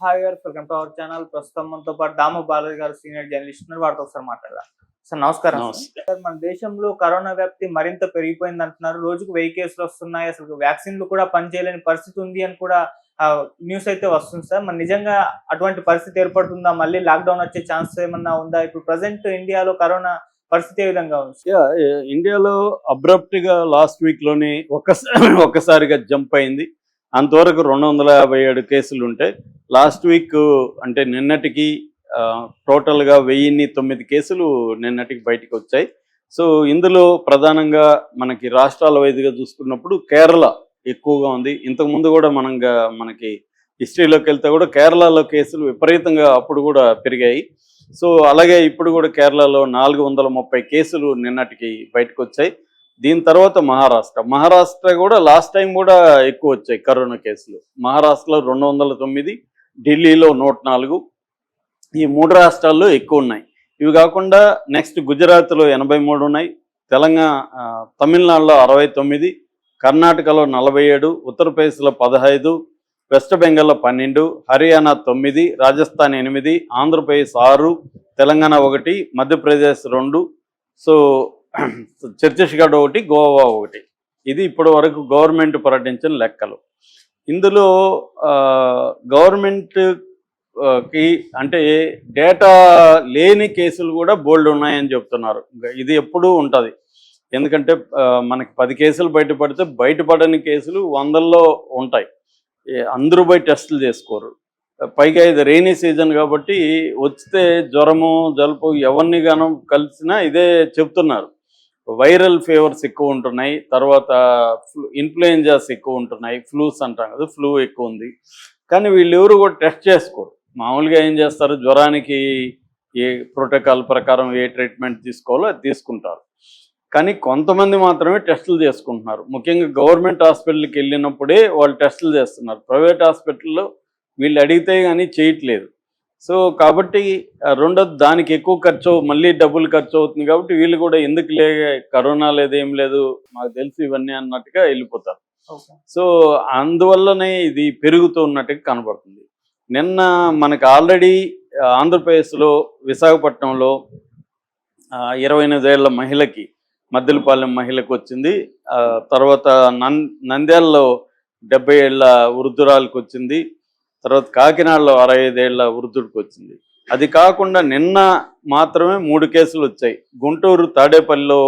Hi గారు welcome to our channel. ప్రస్తుతం మనతో పాటు దాము బాలాజీ గారు సీనియర్ జర్నలిస్ట్ ఉన్నారు. వారితో ఒకసారి మాట్లాడదాం. సార్ నమస్కారం. సార్. మన దేశంలో కరోనా వ్యాప్తి మరింత పెరిగిపోయింది అంటున్నారు. రోజుకు వెయ్యి కేసులు వస్తున్నాయి. అసలు వ్యాక్సిన్లు కూడా పనిచేయలేని పరిస్థితి ఉంది అని కూడా న్యూస్ అయితే వస్తుంది సార్. మరి నిజంగా అటువంటి పరిస్థితి ఏర్పడుతుందా? మళ్ళీ లాక్డౌన్ వచ్చే ఛాన్స్ ఏమన్నా ఉందా? ఇప్పుడు ప్రజెంట్ ఇండియాలో కరోనా పరిస్థితి ఏ విధంగా ఉంది ఇండియాలో అబ్రప్ట్గా లాస్ట్ వీక్లోనే ఒక్కసారి ఒక్కసారిగా జంప్ అయింది. అంతవరకు రెండు వందల యాభై ఏడు కేసులు ఉంటాయి లాస్ట్ వీక్ అంటే నిన్నటికి టోటల్గా వెయ్యిన్ని తొమ్మిది కేసులు నిన్నటికి బయటికి వచ్చాయి. సో ఇందులో ప్రధానంగా మనకి రాష్ట్రాల వైదిగా చూసుకున్నప్పుడు కేరళ ఎక్కువగా ఉంది. ఇంతకు ముందు కూడా మనం మనకి హిస్టరీలోకి వెళ్తే కూడా కేరళలో కేసులు విపరీతంగా అప్పుడు కూడా పెరిగాయి. సో అలాగే ఇప్పుడు కూడా కేరళలో నాలుగు వందల ముప్పై కేసులు నిన్నటికి బయటకు వచ్చాయి. దీని తర్వాత మహారాష్ట్ర. మహారాష్ట్ర కూడా లాస్ట్ టైం కూడా ఎక్కువ వచ్చాయి కరోనా కేసులు. మహారాష్ట్రలో రెండు వందల తొమ్మిది ఢిల్లీలో నూట నాలుగు. ఈ మూడు రాష్ట్రాల్లో ఎక్కువ ఉన్నాయి. ఇవి కాకుండా నెక్స్ట్ గుజరాత్లో ఎనభై మూడు ఉన్నాయి. తెలంగాణ తమిళనాడులో అరవై తొమ్మిది కర్ణాటకలో నలభై ఏడు ఉత్తరప్రదేశ్లో పదహైదు వెస్ట్ బెంగాల్లో పన్నెండు హర్యానా తొమ్మిది రాజస్థాన్ ఎనిమిది ఆంధ్రప్రదేశ్ ఆరు తెలంగాణ ఒకటి మధ్యప్రదేశ్ రెండు. సో ఛత్తీస్గఢ్ ఒకటి గోవా ఒకటి. ఇది ఇప్పటి వరకు గవర్నమెంట్ ప్రకటించిన లెక్కలు. ఇందులో గవర్నమెంట్కి గవర్నమెంట్కి అంటే డేటా లేని కేసులు కూడా బోల్డ్ ఉన్నాయని చెప్తున్నారు. ఇది ఎప్పుడూ ఉంటుంది. ఎందుకంటే మనకి పది కేసులు బయటపడితే బయటపడని కేసులు వందల్లో ఉంటాయి. అందరూ పోయి టెస్టులు చేసుకోరు. పైగా ఇది రెయినీ సీజన్ కాబట్టి వస్తే జ్వరము జలుబు ఎవరిని గానం కలిసినా ఇదే చెప్తున్నారు. వైరల్ ఫీవర్స్ ఎక్కువ ఉంటున్నాయి. తర్వాత ఇన్ఫ్లుయెంజాస్ ఎక్కువ ఉంటున్నాయి. ఫ్లూస్ అంటాం కదా ఫ్లూ ఎక్కువ ఉంది. కానీ వీళ్ళు ఎవరు కూడా టెస్ట్ చేసుకోరు. మామూలుగా ఏం చేస్తారు? జ్వరానికి ఏ ప్రోటోకాల్ ప్రకారం ఏ ట్రీట్మెంట్ తీసుకోవాలో అది తీసుకుంటారు. కానీ కొంతమంది మాత్రమే టెస్టులు చేసుకుంటున్నారు. ముఖ్యంగా గవర్నమెంట్ హాస్పిటల్కి వెళ్ళినప్పుడే వాళ్ళు టెస్టులు చేస్తున్నారు. ప్రైవేట్ హాస్పిటల్లో వీళ్ళు అడిగితే కానీ చేయట్లేదు. సో కాబట్టి రెండోది దానికి ఎక్కువ ఖర్చు మళ్ళీ డబ్బులు ఖర్చు అవుతుంది కాబట్టి వీళ్ళు కూడా ఎందుకు లే కరోనా లేదు ఏం లేదు మాకు తెలుసు ఇవన్నీ అన్నట్టుగా వెళ్ళిపోతారు. సో అందువల్లనే ఇది పెరుగుతూ ఉన్నట్టుగా కనబడుతుంది. నిన్న మనకు ఆల్రెడీ ఆంధ్రప్రదేశ్లో విశాఖపట్నంలో ఇరవై ఎనిమిదేళ్ళ మహిళకి మద్దెలపాలెం మహిళకు వచ్చింది. తర్వాత నంద్యాలలో డెబ్బై ఏళ్ళ వృద్ధురాలకు వచ్చింది. తర్వాత కాకినాడలో అరవై ఐదేళ్ళ వృద్ధుడికి వచ్చింది. అది కాకుండా నిన్న మాత్రమే మూడు కేసులు వచ్చాయి. గుంటూరు తాడేపల్లిలో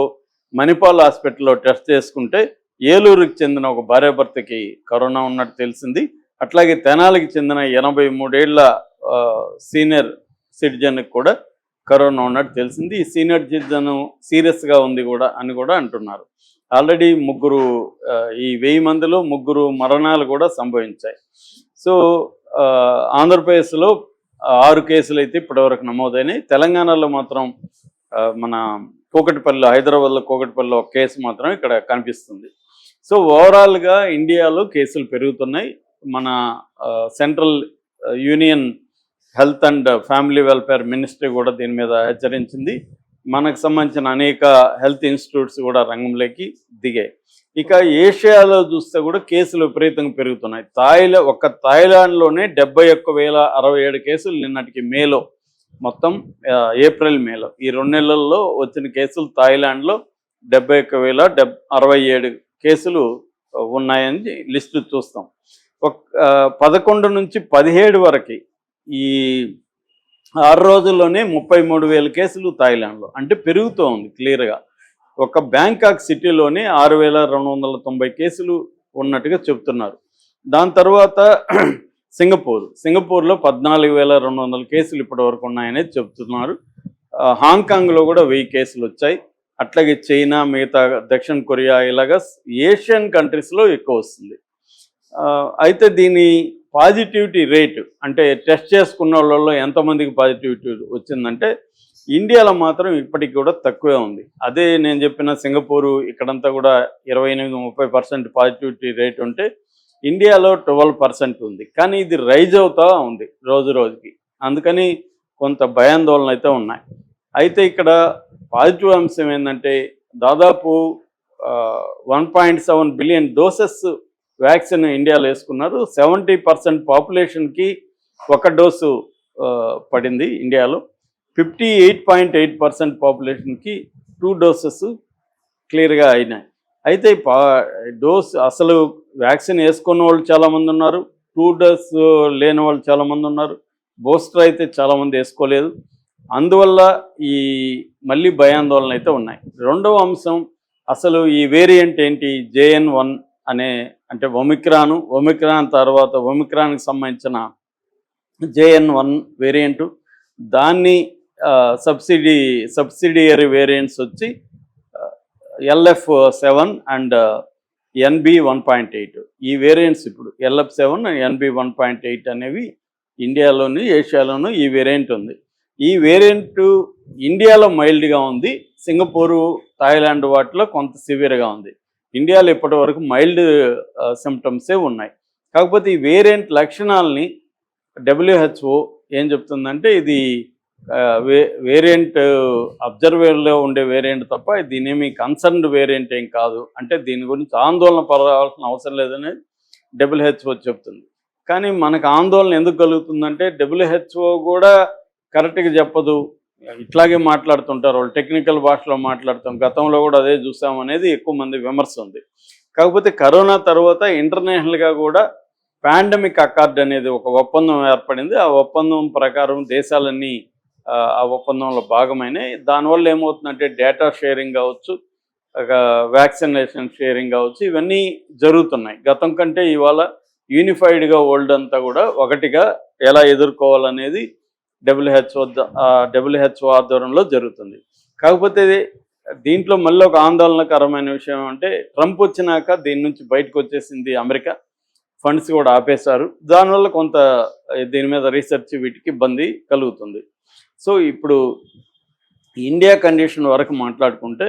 మణిపాల్ హాస్పిటల్లో టెస్ట్ చేసుకుంటే ఏలూరుకి చెందిన ఒక భార్యాభర్తకి కరోనా ఉన్నట్టు తెలిసింది. అట్లాగే తెనాలికి చెందిన ఎనభై మూడేళ్ళ సీనియర్ సిటిజన్కి కూడా కరోనా ఉన్నట్టు తెలిసింది. ఈ సీనియర్ సిటిజన్ సీరియస్గా ఉంది కూడా అని కూడా అంటున్నారు. ఆల్రెడీ ముగ్గురు ఈ వెయ్యి మందిలో ముగ్గురు మరణాలు కూడా సంభవించాయి. సో ఆంధ్రప్రదేశ్లో ఆరు కేసులు అయితే ఇప్పటివరకు నమోదైనాయి. తెలంగాణలో మాత్రం మన కూకటిపల్లి హైదరాబాద్లో కూకటిపల్లిలో ఒక కేసు మాత్రం ఇక్కడ కనిపిస్తుంది. సో ఓవరాల్గా ఇండియాలో కేసులు పెరుగుతున్నాయి. మన central union health and family welfare ministry కూడా దీని మీద హెచ్చరించింది. మనకు సంబంధించిన అనేక హెల్త్ ఇన్స్టిట్యూట్స్ కూడా రంగంలోకి దిగాయి. ఇక ఏషియాలో చూస్తే కూడా కేసులు విపరీతంగా పెరుగుతున్నాయి. థాయిలా ఒక్క థాయిలాండ్లోనే డెబ్బై ఒక్క వేల అరవై ఏడు కేసులు నిన్నటికి మేలో మొత్తం ఏప్రిల్ మేలో. ఈ రెండు నెలల్లో వచ్చిన కేసులు థాయిలాండ్లో డెబ్బై ఒక్క వేల డెబ్ అరవై ఏడు కేసులు ఉన్నాయని లిస్టు చూస్తాం. ఒక పదకొండు నుంచి పదిహేడు వరకు ఈ ఆరు రోజుల్లోనే ముప్పై మూడు వేల కేసులు థాయిలాండ్లో. అంటే పెరుగుతూ ఉంది క్లియర్గా ఒక బ్యాంకాక్ సిటీలోనే ఆరు వేల రెండు వందల తొంభై కేసులు ఉన్నట్టుగా చెప్తున్నారు. దాని తర్వాత సింగపూర్. సింగపూర్లో పద్నాలుగు వేల రెండు వందల కేసులు ఇప్పటి వరకు ఉన్నాయనేది చెప్తున్నారు హాంకాంగ్లో కూడా వెయ్యి కేసులు వచ్చాయి. అట్లాగే చైనా మిగతా దక్షిణ కొరియా ఇలాగా ఏషియన్ కంట్రీస్లో ఎక్కువ వస్తుంది. అయితే దీని పాజిటివిటీ రేటు అంటే టెస్ట్ చేసుకున్న వాళ్ళలో ఎంతమందికి పాజిటివిటీ వచ్చిందంటే ఇండియాలో మాత్రం ఇప్పటికి కూడా తక్కువే ఉంది. అదే నేను చెప్పిన సింగపూరు ఇక్కడంతా కూడా ఇరవై ఎనిమిది ముప్పై పర్సెంట్ పాజిటివిటీ రేట్ ఉంటే ఇండియాలో ట్వెల్వ్ పర్సెంట్ ఉంది. కానీ ఇది రైజ్ అవుతా ఉంది రోజు రోజుకి. అందుకని కొంత భయాందోళన అయితే ఉన్నాయి. అయితే ఇక్కడ పాజిటివ్ అంశం ఏంటంటే దాదాపు one point seven billion doses vaccine ఇండియాలో వేసుకున్నారు. సెవెంటీ పర్సెంట్ పాపులేషన్కి ఒక డోసు పడింది ఇండియాలో. Fifty eight point eight percent పాపులేషన్కి two doses క్లియర్గా అయినాయి. అయితే పా డోస్ అసలు వ్యాక్సిన్ వేసుకున్న వాళ్ళు చాలామంది ఉన్నారు. టూ డోస్ లేని వాళ్ళు చాలామంది ఉన్నారు. బూస్టర్ అయితే చాలామంది వేసుకోలేదు. అందువల్ల ఈ మళ్ళీ భయాందోళన అయితే ఉన్నాయి. రెండవ అంశం అసలు ఈ వేరియంట్ ఏంటి? జేఎన్ వన్ అనే అంటే ఒమిక్రాను ఒమిక్రాన్ తర్వాత ఒమిక్రాన్కి సంబంధించిన జేఎన్ వన్ వేరియంటు. దాన్ని సబ్సిడీ సబ్సిడియరీ వేరియంట్స్ వచ్చి LF seven and NB one point eight. ఈ వేరియంట్స్ ఇప్పుడు LF seven NB one point eight అనేవి ఇండియాలోను ఏషియాలోను ఈ వేరియంట్ ఉంది. ఈ వేరియంట్ ఇండియాలో మైల్డ్గా ఉంది. సింగపూరు థాయిలాండ్ వాటిలో కొంత సివియర్గా ఉంది. ఇండియాలో ఇప్పటి వరకు మైల్డ్ సిమ్టమ్సే ఉన్నాయి. కాకపోతే ఈ వేరియంట్ లక్షణాలని డబ్ల్యూహెచ్ఓ ఏం చెప్తుందంటే ఇది వే వేరియంట్ అబ్జర్వేర్లో ఉండే వేరియంట్ తప్ప దీనేమి కన్సర్న్డ్ వేరియంట్ ఏం కాదు. అంటే దీని గురించి ఆందోళన పడాల్సిన అవసరం లేదని డబ్ల్యూహెచ్ఓ చెప్తుంది. కానీ మనకు ఆందోళన ఎందుకు కలుగుతుందంటే డబ్ల్యూహెచ్ఓ కూడా కరెక్ట్గా చెప్పదు. ఇట్లాగే మాట్లాడుతుంటారు వాళ్ళు. టెక్నికల్ భాషలో మాట్లాడతాం. గతంలో కూడా అదే చూసాం అనేది ఎక్కువ మంది విమర్శ ఉంది. కాకపోతే కరోనా తర్వాత ఇంటర్నేషనల్గా కూడా పాండమిక్ అకార్డ్ అనేది ఒక ఒప్పందం ఏర్పడింది. ఆ ఒప్పందం ప్రకారం దేశాలన్నీ ఆ, ఆ ఒప్పందంలో భాగమైనాయి. దానివల్ల ఏమవుతుందంటే డేటా షేరింగ్ కావచ్చు వ్యాక్సినేషన్ షేరింగ్ కావచ్చు ఇవన్నీ జరుగుతున్నాయి. గతం కంటే ఇవాళ యూనిఫైడ్గా వరల్డ్ అంతా కూడా ఒకటిగా ఎలా ఎదుర్కోవాలనేది డబ్ల్యూహెచ్ఓ డబ్ల్యూహెచ్ఓ ఆధ్వర్యంలో జరుగుతుంది. కాకపోతే దీంట్లో మళ్ళీ ఒక ఆందోళనకరమైన విషయం అంటే ట్రంప్ వచ్చినాక దీని నుంచి బయటకు వచ్చేసింది అమెరికా. ఫండ్స్ కూడా ఆపేశారు. దానివల్ల కొంత దీని మీద రీసెర్చ్ వీటికి ఇబ్బంది కలుగుతుంది. సో ఇప్పుడు ఇండియా కండిషన్ వరకు మాట్లాడుకుంటే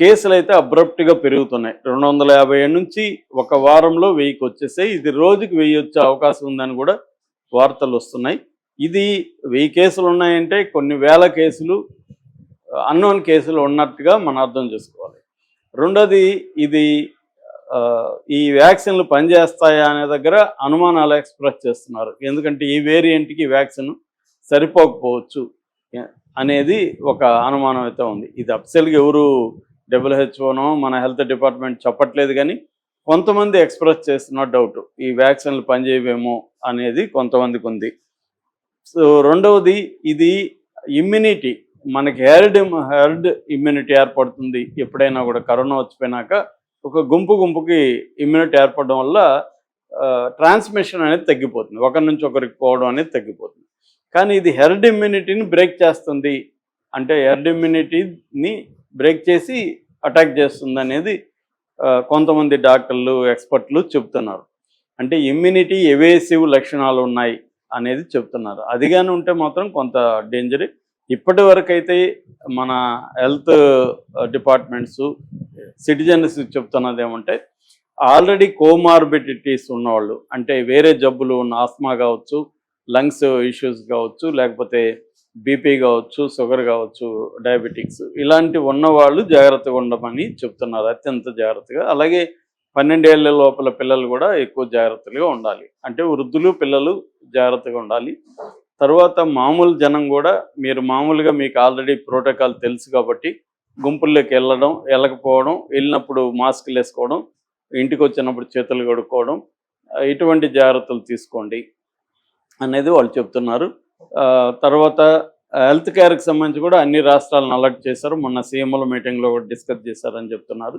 కేసులు అయితే అబ్రప్ట్గా పెరుగుతున్నాయి. రెండు వందల యాభై ఏడు నుంచి ఒక వారంలో వెయ్యికి వచ్చేసాయి. ఇది రోజుకి వెయ్యి వచ్చే అవకాశం ఉందని కూడా వార్తలు వస్తున్నాయి. ఇది వెయ్యి కేసులు ఉన్నాయంటే కొన్ని వేల కేసులు అన్నోన్ కేసులు ఉన్నట్టుగా మనం అర్థం చేసుకోవాలి. రెండోది ఇది ఈ వ్యాక్సిన్లు పనిచేస్తాయా అనే దగ్గర అనుమానాలు ఎక్స్ప్రెస్ చేస్తున్నారు. ఎందుకంటే ఈ వేరియంట్కి వ్యాక్సిన్ సరిపోకపోవచ్చు అనేది ఒక అనుమానం అయితే ఉంది. ఇది అఫ్సెల్గా ఎవరు డబ్ల్యూహెచ్ఓనో మన హెల్త్ డిపార్ట్మెంట్ చెప్పట్లేదు కానీ కొంతమంది ఎక్స్ప్రెస్ చేస్తున్న డౌట్ ఈ వ్యాక్సిన్లు పనిచేయవేమో అనేది కొంతమందికి ఉంది. సో రెండవది ఇది ఇమ్యూనిటీ మనకి హెర్డ్ హెర్డ్ ఇమ్యూనిటీ ఏర్పడుతుంది. ఎప్పుడైనా కూడా కరోనా వచ్చిపోయినాక ఒక గుంపు గుంపుకి ఇమ్యూనిటీ ఏర్పడడం వల్ల ట్రాన్స్మిషన్ అనేది తగ్గిపోతుంది. ఒకరి నుంచి ఒకరికి పోవడం అనేది తగ్గిపోతుంది. కానీ ఇది హెర్డ్ ఇమ్యూనిటీని బ్రేక్ చేస్తుంది. అంటే హెర్డ్ ఇమ్యూనిటీని బ్రేక్ చేసి అటాక్ చేస్తుంది అనేది కొంతమంది డాక్టర్లు ఎక్స్పర్ట్లు చెప్తున్నారు. అంటే ఇమ్యూనిటీ ఎవేసివ్ లక్షణాలు ఉన్నాయి. అనేది చెప్తున్నారు అది కానీ ఉంటే మాత్రం కొంత డేంజర్ ఇప్పటి వరకు అయితే మన హెల్త్ డిపార్ట్మెంట్స్ సిటిజన్స్ చెప్తున్నది ఏమంటే ఆల్రెడీ కోమార్బిడిటీస్ ఉన్నవాళ్ళు అంటే వేరే జబ్బులు ఉన్న ఆస్మా కావచ్చు లంగ్స్ ఇష్యూస్ కావచ్చు లేకపోతే బీపీ కావచ్చు షుగర్ కావచ్చు డయాబెటిక్స్ ఇలాంటి ఉన్నవాళ్ళు జాగ్రత్తగా ఉండమని చెప్తున్నారు. అత్యంత జాగ్రత్తగా. అలాగే పన్నెండేళ్ళ లోపల పిల్లలు కూడా ఎక్కువ జాగ్రత్తలుగా ఉండాలి. అంటే వృద్ధులు పిల్లలు జాగ్రత్తగా ఉండాలి. తర్వాత మామూలు జనం కూడా మీరు మామూలుగా మీకు ఆల్రెడీ ప్రోటోకాల్ తెలుసు కాబట్టి గుంపుల్లోకి వెళ్ళడం వెళ్ళకపోవడం వెళ్ళినప్పుడు మాస్కులు వేసుకోవడం ఇంటికి వచ్చినప్పుడు చేతులు కడుక్కోవడం ఇటువంటి జాగ్రత్తలు తీసుకోండి అనేది వాళ్ళు చెప్తున్నారు. తర్వాత హెల్త్ కేర్కి సంబంధించి కూడా అన్ని రాష్ట్రాలను అలర్ట్ చేశారు. మొన్న సీఎంల మీటింగ్లో కూడా డిస్కస్ చేశారని చెప్తున్నారు.